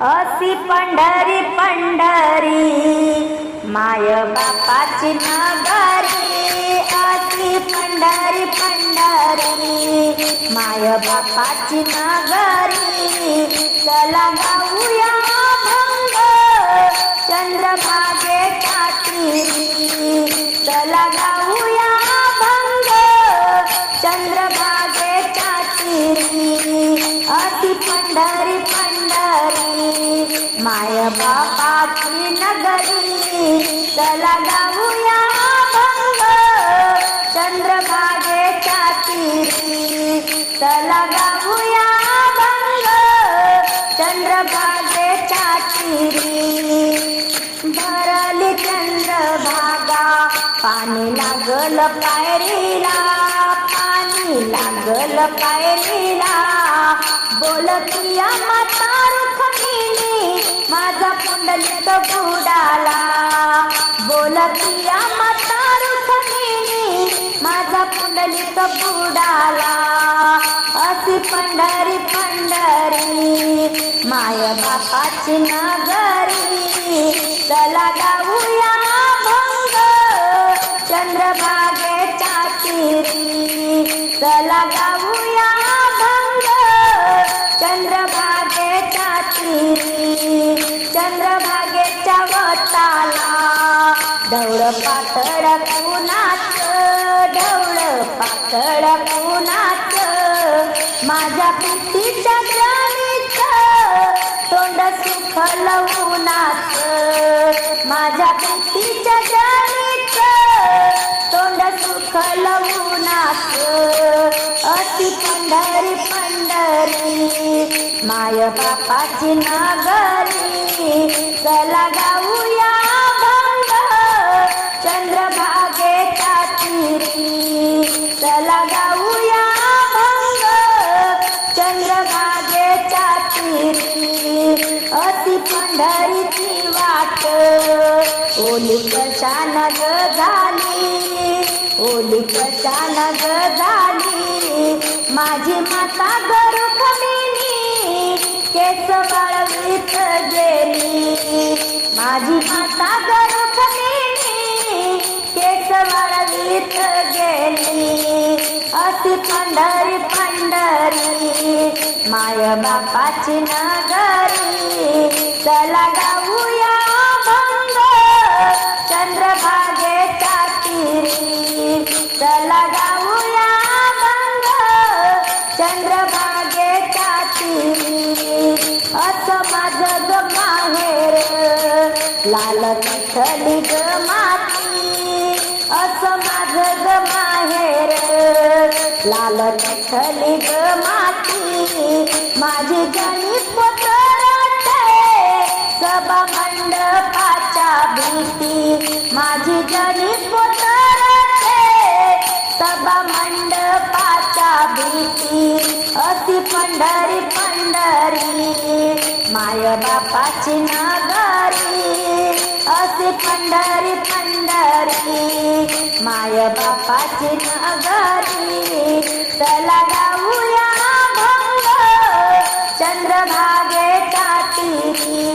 असी पंढरी पंढरी माय बापाची नगरी. असी पंढरी पंढरी माय बापाची नगरी. चला गाऊया भंग चंद्रभागे कात्री. चला गाऊया भंग चंद्रभागे कात्री. अति पंढरी पंढरी माय बापाची नगरी. चला गाऊया भंग चंद्रभागेच्या तीरी. चला गाऊया भंग चंद्रभागेच्या तीरी. भरली चंद्रभागा. पाणी लागल पायरीला. पाणी लागल पायरीला. बोलतिया माता रुक्मिणी माझा पुंडलिक बुडाला. बोलतिया माता रुक्मिणी माझा पुंडलिक बुडाला. अशी पंढरी पंढरी माय बापाची नगरी. चला गाऊया ढवळ पातळ कुणाच ढवळ पातळ कुणाच माझ्या पिठीच्या जणीच तोंड सुखल उन्हाच. माझ्या पिठीच्या जणीच तोंड सुखल उन्हाच. अति पंढरी पंढरी माय बापाची नागरी. चला गाऊया ओली पशान ग झाली ओली पशान ग झाली. माझी माता गरुखमिनी केस वाळवीत गेली. माझी माता गरुखमिनी केस वाळवीत गेली. अति पंढरी पंढरी माय बापाची नगरी चला गाऊया. लाल विठ्ठली ग माती असं माझं ग माहेर. लाल विठ्ठली ग माती माझी गणित पोतरते सभा मंडपाच्या भीती माझी गणित पोतरते सभा मंडपाच्या भीती अति पंढरी पंढरी माय बापाची नगरी. असे पंढरी पंढरी माय बापाची नगरी. चला जाऊया भंग चंद्रभागे काटी